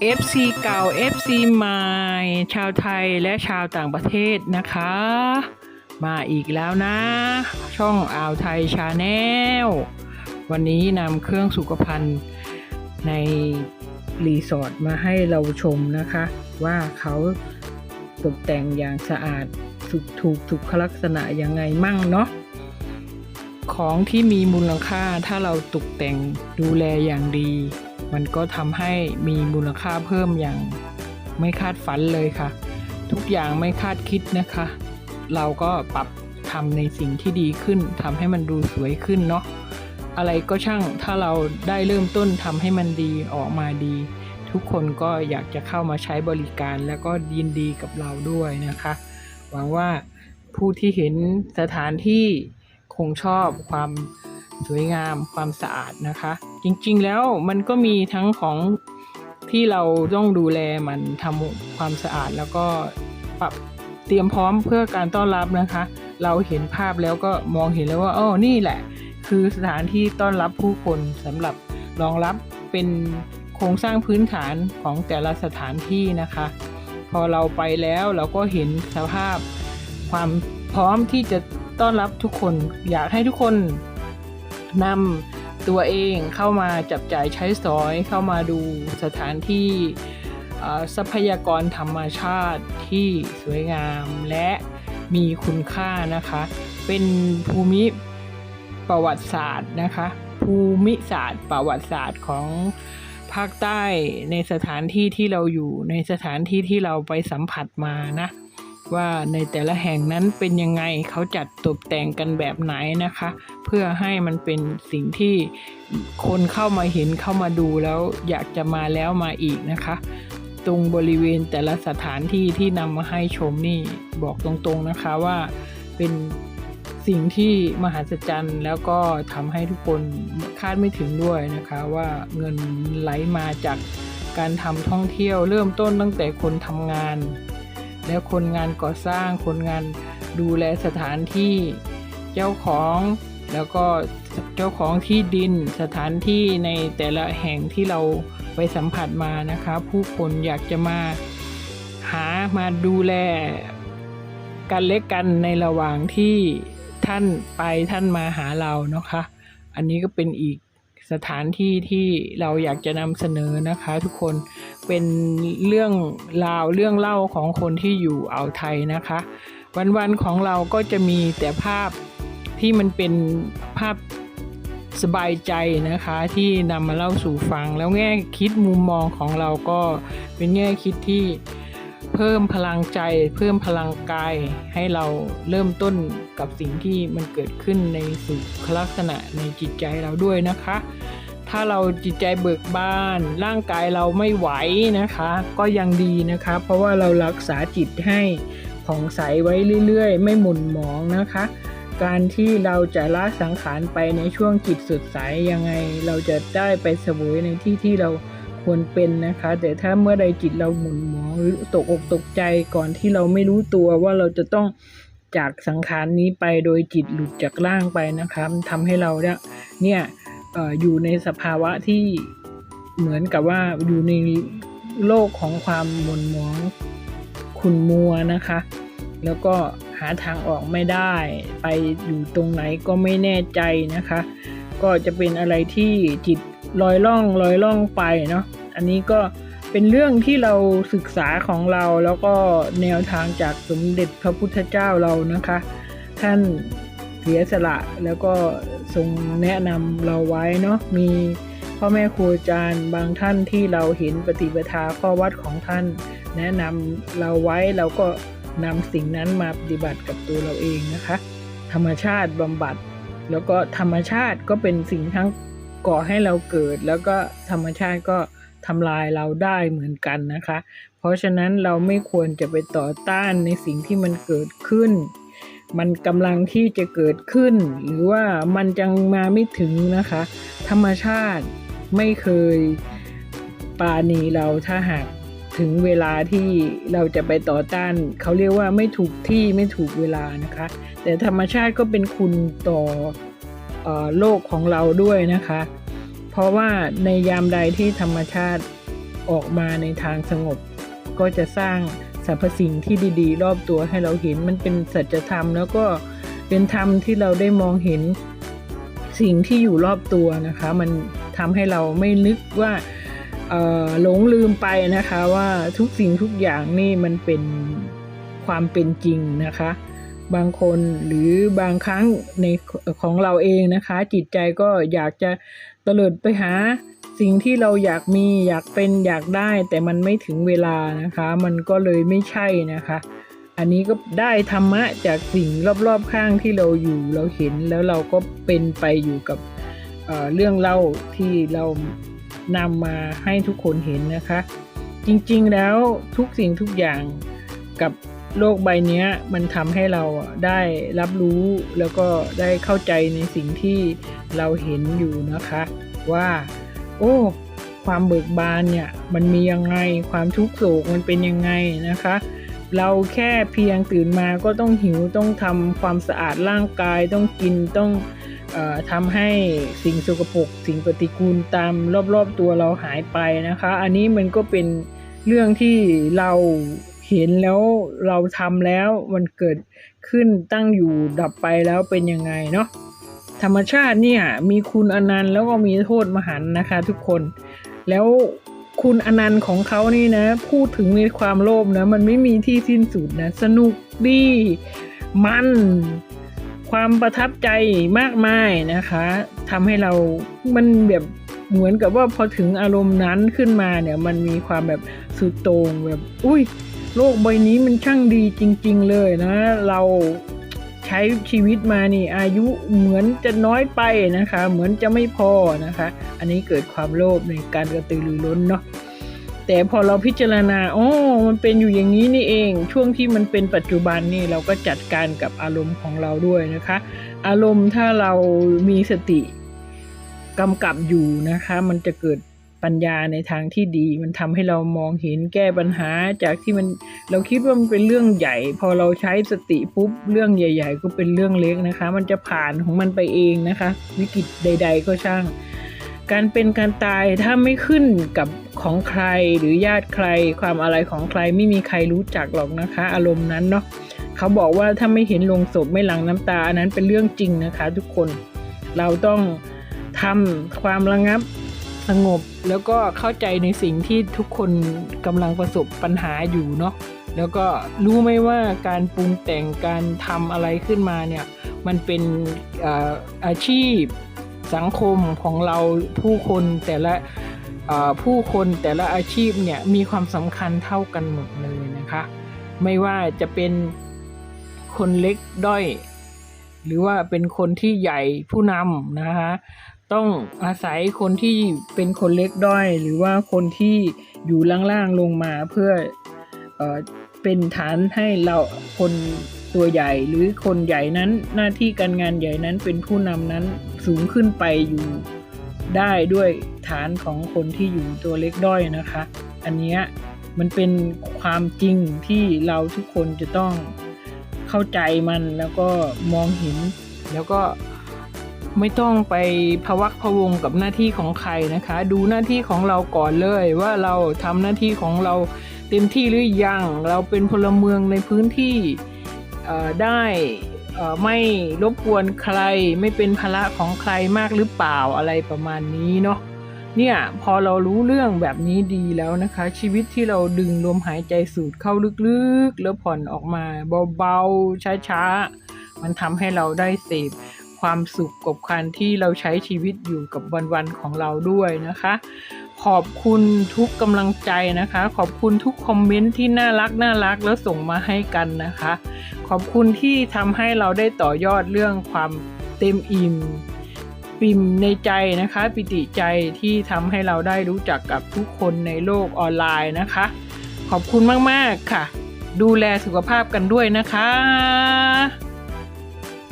FC เก่า FC ใหม่ ชาวไทยและชาวต่างประเทศนะคะ มาอีกแล้วนะ ช่องอ่าวไทยชาแนลวันนี้นำเครื่องสุขภัณฑ์ในรีสอร์ทมาให้เราชมนะคะ ว่าเขาตกแต่งอย่างสะอาดถูกถูกถูกลักษณะยังไงมั่งเนาะของที่มีมูลค่าถ้าเราตกแต่งดูแลอย่างดี มันก็ทำให้มีมูลค่าเพิ่มอย่างไม่คาดฝันเลยค่ะ ทุกอย่างไม่คาดคิดนะคะ เราก็ปรับทำในสิ่งที่ดีขึ้นทำให้มันดูสวยขึ้นเนาะอะไรก็ช่างถ้าเราได้เริ่มต้นทำให้มันดีออกมาดี ทุกคนก็อยากจะเข้ามาใช้บริการแล้วก็ยินดีกับเราด้วยนะคะ หวังว่าผู้ที่เห็นสถานที่คงชอบความ สวยงามความสะอาดนะคะ จริงๆแล้วมันก็มีทั้งของที่เราต้องดูแลมันทำความสะอาดแล้วก็ปรับเตรียมพร้อมเพื่อการต้อนรับนะคะ เราเห็นภาพแล้วก็มองเห็นแล้วว่าอ๋อนี่แหละ คือสถานที่ต้อนรับผู้คนสำหรับรองรับเป็นโครงสร้างพื้นฐานของแต่ละสถานที่นะคะ พอเราไปแล้วเราก็เห็นสภาพความพร้อมที่จะต้อนรับทุกคน อยากให้ทุกคน นำตัวเองเข้ามาจับจ่ายใช้สอยเข้ามาดูสถานที่ทรัพยากรธรรมชาติที่สวยงามและมีคุณค่านะคะ เป็นภูมิประวัติศาสตร์นะคะ ภูมิศาสตร์ประวัติศาสตร์ของภาคใต้ในสถานที่ที่เราอยู่ในสถานที่ที่เราไปสัมผัสมานะ ว่าในแต่ละแห่งนั้นเป็นยังไงเขาจัดตกแต่งกันแบบไหนนะคะ เพื่อให้มันเป็นสิ่งที่คนเข้ามาเห็นเข้ามาดูแล้วอยากจะมาแล้วมาอีกนะคะ ตรงบริเวณแต่ละสถานที่ที่นำมาให้ชมนี่บอกตรงๆนะคะว่าเป็นสิ่งที่มหัศจรรย์แล้วก็ทำให้ทุกคนคาดไม่ถึงด้วยนะคะ ว่าเงินไหลมาจากการทำท่องเที่ยวเริ่มต้นตั้งแต่คนทำงาน แล้วคนงานก่อสร้างคนงานดูแลสถานที่เจ้าของแล้วก็เจ้าของที่ดินสถานที่ในแต่ละแห่งที่เราไปสัมผัสมานะคะ ผู้คนอยากจะมาหามาดูแลกันเล็กกันในระหว่างที่ท่านไปท่านมาหาเราเนาะคะอันนี้ก็เป็นอีก สถานที่ที่เราอยากจะนำเสนอนะคะ ทุกคนเป็นเรื่องราวเรื่องเล่าของคนที่อยู่อ่าวไทยนะคะ วันๆของเราก็จะมีแต่ภาพที่มันเป็นภาพสบายใจนะคะที่นำมาเล่าสู่ฟัง แล้วแง่คิดมุมมองของเราก็เป็นแง่คิดที่ พิ่มพลังใจ เพิ่มพลังกายให้เราเริ่มต้นกับสิ่งที่มันเกิดขึ้นในสุขลักษณะในจิตใจเราด้วยนะคะ ถ้าเราจิตใจเบิกบาน ร่างกายเราไม่ไหวนะคะ ก็ยังดีนะคะ เพราะว่าเรารักษาจิตให้ผ่องใสไว้เรื่อยๆ ไม่หม่นหมองนะคะ การที่เราจะละสังขารไปในช่วงจิตสดใสยังไง เราจะได้ไปเสวยในที่ที่เรา ควรเป็นนะคะ แต่ถ้าเมื่อใดจิตเราหมุนหมองหรือตกอกตกใจก่อนที่เราไม่รู้ตัวว่าเราจะต้องจากสังขารนี้ไปโดยจิตหลุดจากร่างไปนะคะทำให้เราเนี่ยอออยู่ในสภาวะที่เหมือนกับว่าอยู่ในโลกของความหมุนหมองขุ่นมัวนะคะ แล้วก็หาทางออกไม่ได้ ไปอยู่ตรงไหนก็ไม่แน่ใจนะคะ ก็จะเป็นอะไรที่จิต ลอยล่องลอยล่องไปเนาะอันนี้ก็เป็นเรื่องที่เราศึกษาของเราแล้วก็แนวทางจากสมเด็จพระพุทธเจ้าเรานะคะ ท่านเสียสละแล้วก็ทรงแนะนำเราไว้เนาะมีพ่อแม่ครูอาจารย์บางท่านที่เราเห็นปฏิปทาข้อวัดของท่าน แนะนำเราไว้เราก็นำสิ่งนั้นมาปฏิบัติกับตัวเราเองนะคะ ธรรมชาติบำบัด แล้วก็ธรรมชาติก็เป็นสิ่งทั้ง ก่อให้เราเกิด แล้วก็ธรรมชาติก็ทำลายเราได้เหมือนกันนะคะ เพราะฉะนั้นเราไม่ควรจะไปต่อต้านในสิ่งที่มันเกิดขึ้น มันกำลังที่จะเกิดขึ้น หรือว่ามันยังมาไม่ถึงนะคะ ธรรมชาติไม่เคยปาณีเราถ้าหากถึงเวลาที่เราจะไปต่อต้าน เขาเรียกว่าไม่ถูกที่ไม่ถูกเวลานะคะ แต่ธรรมชาติก็เป็นคุณต่อ โลกของเราด้วยนะคะ เพราะว่าในยามใดที่ธรรมชาติออกมาในทางสงบ ก็จะสร้างสรรพสิ่งที่ดีๆ รอบตัวให้เราเห็นมันเป็นสัจธรรม แล้วก็เป็นธรรมที่เราได้มองเห็นสิ่งที่อยู่รอบตัวนะคะ มันทำให้เราไม่นึกว่าหลงลืมไปนะคะว่าทุกสิ่งทุกอย่างนี่มันเป็นความเป็นจริงนะคะ บางคนหรือบางครั้งในของเราเองนะคะ จิตใจก็อยากจะเตลิดไปหาสิ่งที่เราอยากมีอยากเป็นอยากได้ แต่มันไม่ถึงเวลานะคะ มันก็เลยไม่ใช่นะคะ อันนี้ก็ได้ธรรมะจากสิ่งรอบๆข้างที่เราอยู่เราเห็นแล้วเราก็เป็นไปอยู่กับเเรื่องเล่าที่เรานำมาให้ทุกคนเห็นนะคะ จริงๆแล้วทุกสิ่งทุกอย่างกับ โลกใบนี้มันทำให้เราได้รับรู้แล้วก็ได้เข้าใจในสิ่งที่เราเห็นอยู่นะคะ ว่า โอ้ความเบิกบานเนี่ยมันมียังไงความทุกข์โศกมันเป็นยังไงนะคะ เราแค่เพียงตื่นมาก็ต้องหิวต้องทำความสะอาดร่างกายต้องกินต้องออทำให้สิ่งสกปรกสิ่งปฏิกูลตามรอบๆตัวเราหายไปนะคะ อันนี้มันก็เป็นเรื่องที่เรา เห็นแล้วเราทำแล้วมันเกิดขึ้นตั้งอยู่ดับไปแล้วเป็นยังไงเนาะธรรมชาติเนี่ยมีคุณอนันต์แล้วก็มีโทษมหันต์นะคะ ทุกคน แล้วคุณอนันต์ของเขานี่นะ พูดถึงในความโลภนะมันไม่มีที่สิ้นสุดนะ สนุกดีมัน ความประทับใจมากมายนะคะทำให้เรามันแบบเหมือนกับว่าพอถึงอารมณ์นั้นขึ้นมาเนี่ย มันมีความแบบสุดโต่งแบบ อุ้ย โลกใบนี้มันช่างดีจริง ๆ เลยนะ เราใช้ชีวิตมานี่ อายุเหมือนจะน้อยไปนะคะ เหมือนจะไม่พอนะคะ อันนี้เกิดความโลภในการกระตือรือร้นเนาะแต่พอเราพิจารณาอ๋อมันเป็นอยู่อย่างนี้นี่เอง ช่วงที่มันเป็นปัจจุบันนี่เราก็จัดการกับอารมณ์ของเราด้วยนะคะ อารมณ์ถ้าเรามีสติกำกับอยู่นะคะ มันจะเกิด ปัญญาในทางที่ดี มันทำให้เรามองเห็นแก้ปัญหา จากที่มันเราคิดว่ามันเป็นเรื่องใหญ่ พอเราใช้สติปุ๊บเรื่องใหญ่ ๆ ก็เป็นเรื่องเล็กนะคะ มันจะผ่านของมันไปเองนะคะ วิกฤตใด ๆ ก็ช่าง การเป็นการตายถ้าไม่ขึ้นกับของใครหรือญาติใคร ความอะไรของใครไม่มีใครรู้จักหรอกนะคะ อารมณ์นั้นเนาะเขาบอกว่าถ้าไม่เห็นลงศพไม่หลังน้ำตาอันนั้นเป็นเรื่องจริงนะคะ ทุกคนเราต้องทำความระงับ สงบ แล้วก็เข้าใจในสิ่งที่ทุกคนกำลังประสบปัญหาอยู่เนาะแล้วก็รู้ไหมว่าการปรุงแต่งการทำอะไรขึ้นมาเนี่ย มันเป็นเอ่อาชีพสังคมของเราผู้คนแต่ละผู้คนแต่ละอาชีพเนี่ยมีความสำคัญเท่ากันหมดเลยนะคะ ไม่ว่าจะเป็นคนเล็กด้อย หรือว่าเป็นคนที่ใหญ่ผู้นำนะคะ ต้องอาศัยคนที่เป็นคนเล็กด้อย หรือว่าคนที่อยู่ล่างๆลงมาเพื่อเออเป็นฐานให้เราคนตัวใหญ่หรือคนใหญ่นั้นหน้าที่การงานใหญ่นั้นเป็นผู้นำนั้นสูงขึ้นไปอยู่ได้ด้วยฐานของคนที่อยู่ตัวเล็กด้อยนะคะ อันนี้มันเป็นความจริงที่เราทุกคนจะต้องเข้าใจมันแล้วก็มองเห็นแล้วก็ ไม่ต้องไปพวักพวงกับหน้าที่ของใครนะคะ ดูหน้าที่ของเราก่อนเลยว่าเราทำหน้าที่ของเราเต็มที่หรือยัง เราเป็นพลเมืองในพื้นที่ได้ไม่รบกวนใครไม่เป็นภาระของใครมากหรือเปล่าอะไรประมาณนี้เนาะเนี่ยพอเรารู้เรื่องแบบนี้ดีแล้วนะคะ ชีวิตที่เราดึงลมหายใจสูดเข้าลึกๆ แล้วผ่อนออกมาเบาๆช้าๆ มันทำให้เราได้เสพ ความสุขกับการที่เราใช้ชีวิตอยู่กับวันๆของเราด้วยนะคะ ขอบคุณทุกกำลังใจนะคะ ขอบคุณทุกคอมเมนต์ที่น่ารักน่ารักแล้วส่งมาให้กันนะคะ ขอบคุณที่ทำให้เราได้ต่อยอดเรื่องความเต็มอิ่มปิ่มในใจนะคะ ปิติใจที่ทำให้เราได้รู้จักกับทุกคนในโลกออนไลน์นะคะ ขอบคุณมาก ๆ ค่ะ ดูแลสุขภาพกันด้วยนะคะ